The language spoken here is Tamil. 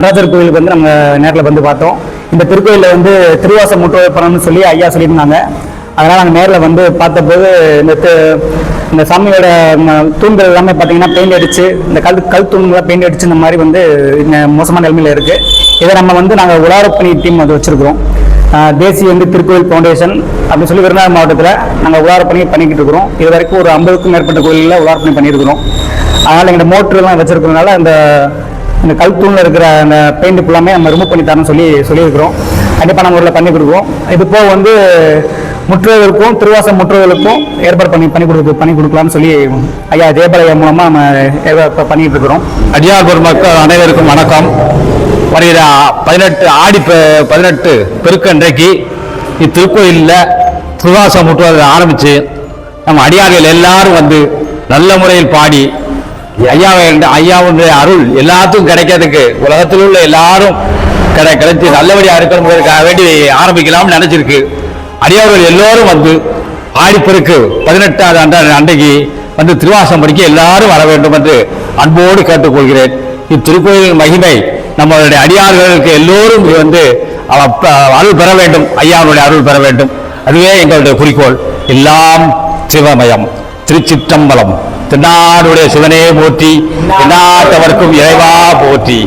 நடராஜர் கோயிலுக்கு வந்து நம்ம நேரில் வந்து பார்த்தோம். இந்த திருக்கோயிலில் வந்து திருவாச முற்றோப்பணம்னு சொல்லி ஐயா சொல்லியிருந்தாங்க. அதனால் நாங்கள் நேரில் வந்து பார்த்தபோது இந்த இந்த சாமியோட ம, தூண்கள் எல்லாமே பார்த்தீங்கன்னா பெயிண்ட் அடிச்சு இந்த கல் கல் தூண்கள்லாம் பெயிண்ட் அடிச்சு இந்த மாதிரி வந்து மோசமான நிலைமையில் இருக்குது இதை நம்ம வந்து நாங்கள் உலாரப்பணி டீம் வந்து வச்சுருக்கிறோம். தேசிய வந்து திருக்கோயில் ஃபவுண்டேஷன் அப்படின்னு சொல்லி விருதுநகர் மாவட்டத்தில் நாங்கள் உலாரப்பணி பண்ணிக்கிட்டு இருக்கிறோம். இது வரைக்கும் ஒரு ஐம்பதுக்கும் மேற்பட்ட கோயிலில் உலாரப்பணி பண்ணியிருக்கிறோம். அதனால் எங்கள் மோட்டர்லாம் வச்சுருக்கிறதுனால அந்த இந்த கல் தூணில் இருக்கிற அந்த பெயிண்ட் ஃபுல்லாமே நம்ம ரிமூவ் பண்ணி தரணும்னு சொல்லி சொல்லியிருக்கிறோம். கண்டிப்பாக நம்ம ஊரில் பண்ணி கொடுக்குறோம் இது போக வந்து முற்றுவதற்கும் திருவாசம் முற்றுவதற்கும் ஏற்பாடு பண்ணி பண்ணி கொடுத்து பண்ணி கொடுக்கலாம்னு சொல்லி ஐயா ஜெயபாலயா மூலமாக நம்ம ஏற்பாடு பண்ணிட்டு இருக்கிறோம். அடியார் பெருமக்கள் அனைவருக்கும் வணக்கம். வருகிற பதினெட்டு ஆடி ப- பதினெட்டு பெருக்கன்றைக்கு இத்திருக்கோயிலில் திருவாசம் முற்றுவதை ஆரம்பித்து நம்ம அடியார்கள் எல்லாரும் வந்து நல்ல முறையில் பாடி ஐயாவை ஐயாவுடைய அருள் எல்லாத்துக்கும் கிடைக்கிறதுக்கு உலகத்தில் உள்ள எல்லாரும் கிடை கிடைச்சி நல்லபடியாக இருக்கணுங்கிறதுக்காக வேண்டி ஆரம்பிக்கலாம்னு நினைச்சிருக்கு. அடியார்கள் எல்லோரும் வந்து ஆடிப்பெருக்கு பதினெட்டாவது அண்ட அன்றைக்கு வந்து திருவாசம் படிக்க எல்லாரும் வர வேண்டும் என்று அன்போடு கேட்டுக்கொள்கிறேன். இத்திருக்கோயிலின் மகிமை நம்மளுடைய அடியார்களுக்கு எல்லோரும் வந்து அருள் பெற வேண்டும் ஐயாவுடைய அருள் பெற வேண்டும். அதுவே எங்களுடைய குறிக்கோள். எல்லாம் சிவமயம் திருச்சிற்றம்பலம். தென்னாடுடைய சிவனே போற்றி தென்னாட்டவர்க்கும் இறைவா போற்றி.